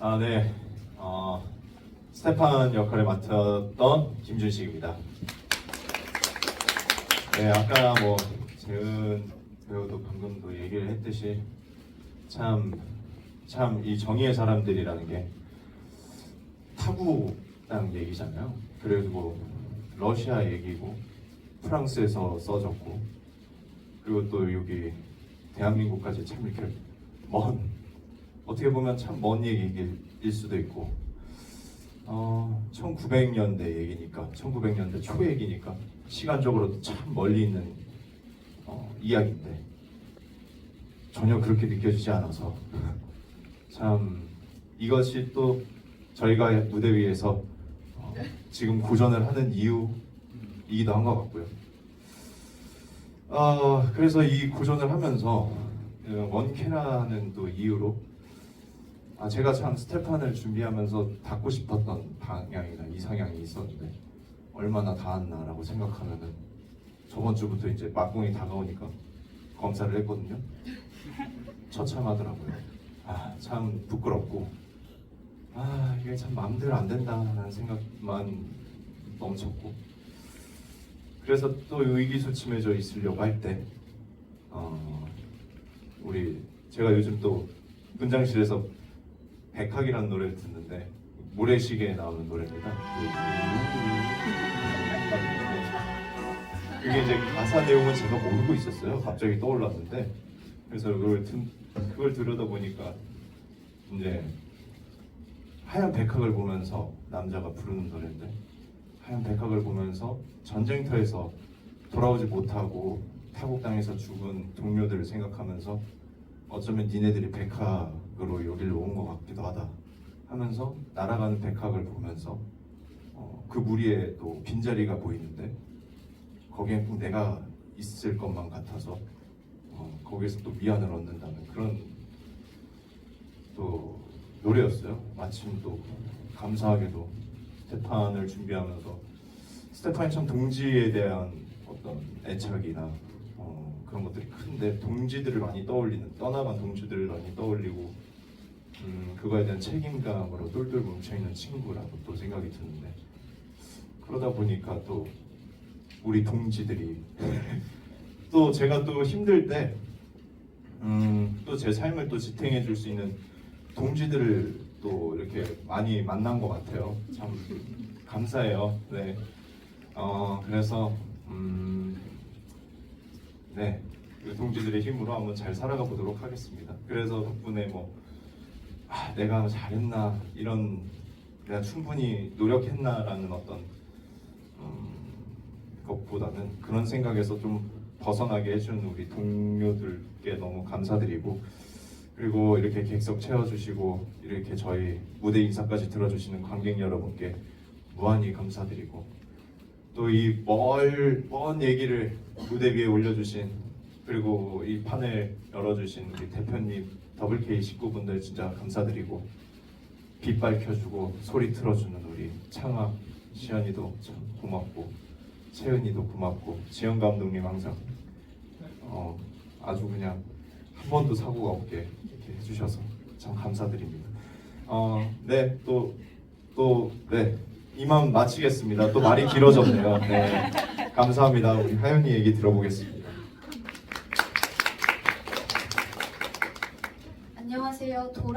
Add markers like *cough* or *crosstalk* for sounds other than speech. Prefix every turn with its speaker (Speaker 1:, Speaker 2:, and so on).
Speaker 1: 아, 네. 어, 스테판 역할을 맡았던 김준식입니다. 네, 아까 뭐 재은 배우도 방금도 얘기를 했듯이 참 참 이 정의의 사람들이라는 게 타국이라는 얘기잖아요. 그래도 뭐 러시아 얘기고 프랑스에서 써졌고 그리고 또 여기 대한민국까지 참 이렇게 먼 어떻게 보면 참 먼 얘기일 수도 있고 어 1900년대 얘기니까 1900년대 초 얘기니까 시간적으로도 참 멀리 있는 어, 이야기인데 전혀 그렇게 느껴지지 않아서 *laughs* 참 이것이 또 저희가 무대 위에서 어, 지금 고전을 하는 이유이기도 한 것 같고요. 아 그래서 이 고전을 하면서 어, 원캐라는 또 이유로 아 제가 참 스테판을 준비하면서 닿고 싶었던 방향이나 이상향이 있었는데 얼마나 닿았나라고 생각하면은 저번 주부터 이제 막공이 다가오니까 검사를 했거든요. 처참하더라고요. 아 참 부끄럽고 아 이게 참 마음대로 안 된다는 생각만 넘쳤고 그래서 또 의기소침해져 있으려고 할때 어, 우리 제가 요즘 또 분장실에서 백학이라는 노래를 듣는데 모래시계에 나오는 노래입니다. 그- 그게 이제 가사 내용은 제가 모르고 있었어요. 갑자기 떠올랐는데 그래서 그걸 듣, 그걸 들여다 보니까 이제 하얀 백학을 보면서 남자가 부르는 노래인데 하얀 백학을 보면서 전쟁터에서 돌아오지 못하고 타국당에서 죽은 동료들을 생각하면서 어쩌면 니네들이 백학으로 하다 하면서 날아가는 백학을 보면서 어, 그 무리에 또 빈자리가 보이는데 거기에 꼭 내가 있을 것만 같아서 어, 거기에서 또 미안을 얻는다는 그런 또 노래였어요. 마침 또 감사하게도 스테판을 준비하면서 스테판이 참 동지에 대한 어떤 애착이나 어, 그런 것들이 큰데 동지들을 많이 떠올리는 떠나간 동지들을 많이 떠올리고 음, 그거에 대한 책임감으로 똘똘 뭉쳐있는 친구라고 또 생각이 드는데 그러다 보니까 또 우리 동지들이 *laughs* 또 제가 또 힘들 때 음, 또 제 삶을 또 지탱해 줄 수 있는 동지들을 또 이렇게 많이 만난 것 같아요. 참 감사해요. 네. 어, 그래서 음, 네. 그 동지들의 힘으로 한번 잘 살아가 보도록 하겠습니다. 그래서 덕분에 뭐 아, 내가 잘했나? 이런 내가 충분히 노력했나라는 어떤 음, 것보다는 그런 생각에서 좀 벗어나게 해준 우리 동료들께 너무 감사드리고 그리고 이렇게 객석 채워주시고 이렇게 저희 무대 인사까지 들어주시는 관객 여러분께 무한히 감사드리고 또 이 멀먼 얘기를 무대 위에 올려주신 그리고 이 판을 열어주신 우리 대표님 더블 K 식구분들 진짜 감사드리고 빛 밝혀주고 소리 틀어주는 우리 창학 시연이도 참 고맙고 채은이도 고맙고 지영 감독님 항상 어, 아주 그냥 한 번도 사고가 없게 이렇게 해주셔서 참 감사드립니다. 어, 네, 또, 또, 네, 이만 마치겠습니다. 또 말이 길어졌네요. 네, 감사합니다. 우리 하연이 얘기 들어보겠습니다. 要突。